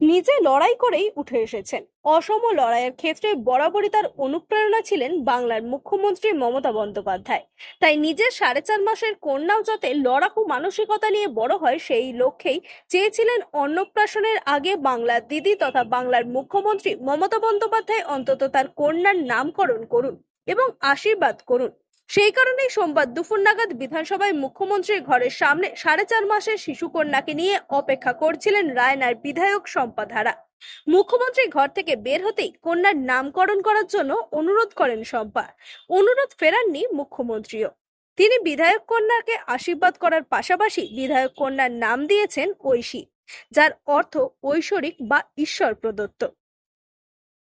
নিজে লড়াই করেই উঠে এসেছেন। অসম লড়াইয়ের ক্ষেত্রে বরাবরই তার অনুপ্রেরণা ছিলেন বাংলার মুখ্যমন্ত্রী মমতা বন্দ্যোপাধ্যায়। তাই নিজের সাড়ে চার মাসের কন্যাও যাতে লড়াকু মানসিকতা নিয়ে বড় হয়, সেই লক্ষ্যেই চেয়েছিলেন অন্নপ্রাশনের আগে বাংলার দিদি তথা বাংলার মুখ্যমন্ত্রী মমতা বন্দ্যোপাধ্যায় অন্তত তার কন্যার নামকরণ করুন এবং আশীর্বাদ করুন। সেই কারণেই সোমবার দুপুর নাগাদ বিধানসভায় মুখ্যমন্ত্রীর ঘরের সামনে সাড়ে চার মাসের শিশুকন্যাকে নিয়ে অপেক্ষা করছিলেন রায়নার বিধায়ক শম্পা ধারা। মুখ্যমন্ত্রী ঘর থেকে বের হতেই কন্যার নামকরণ করার জন্য অনুরোধ করেন শম্পা। অনুরোধ ফেরাননি মুখ্যমন্ত্রীও। তিনি বিধায়ক কন্যাকে আশীর্বাদ করার পাশাপাশি বিধায়ক কন্যার নাম দিয়েছেন ঐশী, যার অর্থ ঐশ্বরিক বা ঈশ্বর প্রদত্ত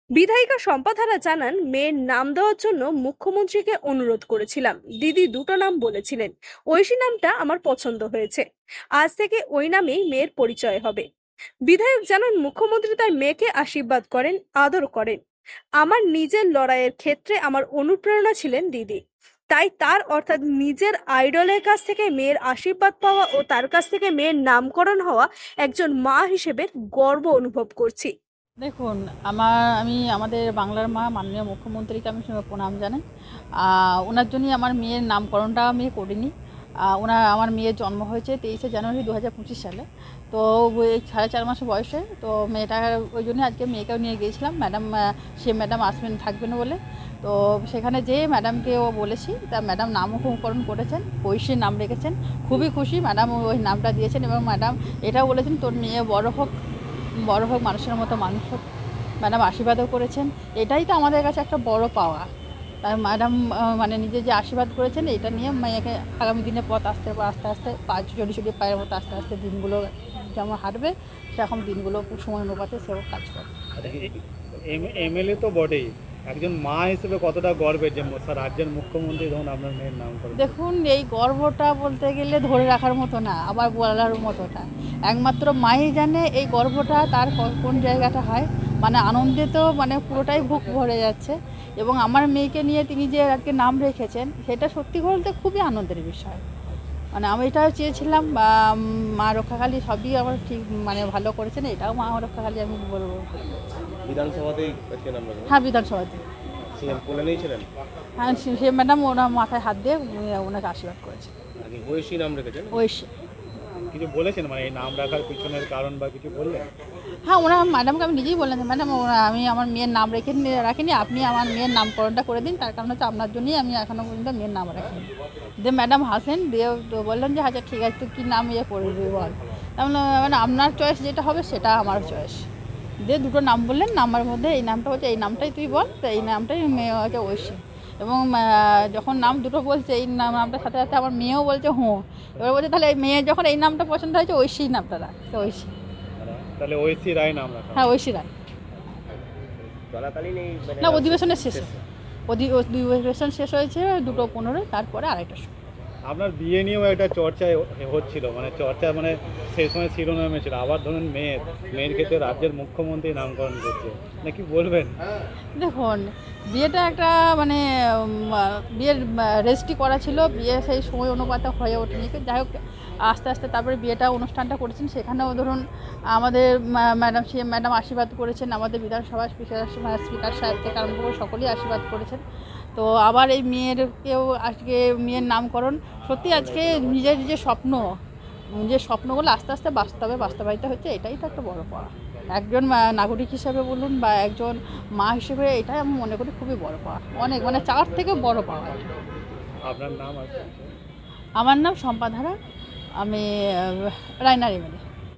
বিধায়িকা সম্পাধারা জানান, মেয়ের নাম দেওয়ার জন্য মুখ্যমন্ত্রীকে অনুরোধ করেছিলাম। দিদি দুটো নাম বলেছিলেন। ঐশী নামটা আমার পছন্দ হয়েছে। আজ থেকে ওই নামেই মেয়ের পরিচয় হবে। বিধায়ক জানান, মুখ্যমন্ত্রী তার মেয়েকে আশীর্বাদ করেন, আদর করেন। আমার নিজের লড়াইয়ের ক্ষেত্রে আমার অনুপ্রেরণা ছিলেন দিদি। তাই তার অর্থাৎ নিজের আইডলের কাছ থেকে মেয়ের আশীর্বাদ পাওয়া ও তার কাছ থেকে মেয়ের নামকরণ হওয়া একজন মা হিসেবে গর্ব অনুভব করছি। দেখুন, আমার, আমি, আমাদের বাংলার মা মাননীয় মুখ্যমন্ত্রীকে আমি প্রণাম জানাই। ওনার জন্যই আমার মেয়ের নামকরণটা আমি করিনি। ওনার, আমার মেয়ের জন্ম হয়েছে তেইশে জানুয়ারি দু হাজার পঁচিশ সালে। তো ওই সাড়ে চার মাস বয়সে, তো মেয়েটা ওই জন্য আজকে মেয়েকেও নিয়ে গিয়েছিলাম। ম্যাডাম সে ম্যাডাম আসবেন, থাকবেন বলে। তো সেখানে যেয়ে ম্যাডামকেও বলেছি, তা ম্যাডাম নামকরণ করেছেন ঐশীর নাম রেখেছেন। খুবই খুশি ম্যাডাম ওই নামটা দিয়েছেন এবং ম্যাডাম এটাও বলেছেন, তোর মেয়ে বড় হোক। বড় হোক, মানুষের মতো মানুষ হোক, ম্যাডাম আশীর্বাদও করেছেন। এটাই তো আমাদের কাছে একটা বড় পাওয়া। ম্যাডাম মানে নিজে যে আশীর্বাদ করেছেন, এটা নিয়ে মেয়েকে আগামী দিনে পথ আস্তে আস্তে আস্তে, পাঁচ চল্লিশ চল্লিশ পায়ের মতো আস্তে আস্তে দিনগুলো যেমন হাঁটবে, সেরকম দিনগুলো সময় অনুপাতে সেরকম কাজ করে এমএলএ তো বটেই। একজন মা হিসেবে কতটা গর্বের যে রাজ্যের মুখ্যমন্ত্রী ধরুন আপনার মেয়ের নাম করে। দেখুন, এই গর্বটা বলতে গেলে ধরে রাখার মতো না, আবার বলার মতো না একমাত্র মাই জানে এই গর্বটা তার কোন জায়গাটা হয়। মানে আনন্দে তো মানে পুরোটাই বুক ভরে যাচ্ছে। এবং আমার মেয়েকে নিয়ে তিনি যে আজকে নাম রেখেছেন, সেটা সত্যি বলতে খুবই আনন্দের বিষয়। মানে আমি এটাও চেয়েছিলাম বা মা রক্ষাকালী সবই আমার ঠিক মানে ভালো করেছেন এটাও মা রক্ষাকালী আমি বলব। বিধানসভাতেই হ্যাঁ বিধানসভাতে। হ্যাঁ সে- সে ম্যাডাম ওনার মাথায় হাত দিয়ে ওনাকে আশীর্বাদ করেছে। ঐশী নাম রেখেছেন? ঐশী কিছু বলেছেন? মানে এই নাম রাখার পিছনের কারণ বা কিছু বললেন? হ্যাঁ ওনার ম্যাডামকে আমি নিজেই বললাম ম্যাডাম আমি আমার মেয়ের নাম রেখে রাখিনি, আপনি আমার মেয়ের নামকরণটা করে দিন, তার কারণ হচ্ছে আপনার জন্যই আমি এখনও পর্যন্ত মেয়ের নাম রাখিনি। দিয়ে ম্যাডাম হাসেন, দিয়ে বললেন যে আচ্ছা ঠিক আছে, তুই কী নাম ইয়ে করে দিবি বল। তাহলে মানে আপনার চয়েস যেটা হবে, সেটা আমার চয়েস দিয়ে দুটো নাম বললেন, নামের মধ্যে এই নামটা হচ্ছে, এই নামটাই তুই বল, তো এই নামটাই মেয়ে হচ্ছে ঐশী। এবং যখন নাম দুটো বলছে, এই নাম, নামটার সাথে সাথে আমার মেয়েও বলছে, হুঁ। এবার বলছে, তাহলে এই মেয়ে যখন এই নামটা পছন্দ হয়েছে ঐশী নামটা রাখ। তো ঐশী। তাহলে ঐশী রায় নাম রাখা হ্যাঁ ঐশী রায়। মানে না অধিবেশনের শেষে। অধি- অধিবেশন শেষ হয়েছে দুটো পনেরো তারপরে আড়াইটার সময়। আপনার বিয়ে নিয়েও একটা চর্চায় হচ্ছিল মানে চর্চা মানে সেই সময় শিরোনামে ছিল। আবার ধরুন মেয়ের মেয়ের ক্ষেত্রে রাজ্যের মুখ্যমন্ত্রী নামকরণ করছে। না কি বলবেন? দেখুন বিয়েটা একটা মানে বিয়ের রেজিস্ট্রি করা ছিল বিয়ে সেই সময় অনুপাতে হয়ে ওঠেনি। কিন্তু যাই হোক আস্তে আস্তে তারপরে বিয়েটা অনুষ্ঠানটা করেছেন। সেখানেও ধরুন আমাদের ম্যাডাম সে ম্যাডাম আশীর্বাদ করেছেন আমাদের বিধানসভা স্পিকার স্পিকার সাহেব থেকে আরম্ভ করে সকলেই আশীর্বাদ করেছেন। তো আবার এই মেয়েরকেও আজকে মেয়ের নামকরণ। সত্যি আজকে নিজের যে স্বপ্ন যে স্বপ্নগুলো আস্তে আস্তে বাস্তবে বাস্তবায়িত হচ্ছে এটাই তো একটা বড় পাওয়া একজন নাগরিক হিসেবে বলুন বা একজন মা হিসেবে এটাই আমি মনে করি খুবই বড় পাওয়া অনেক মানে চার থেকে বড় পাওয়া আপনার নাম আমার নাম সম্পাধারা আমি আহ, রায়নার এমএলএ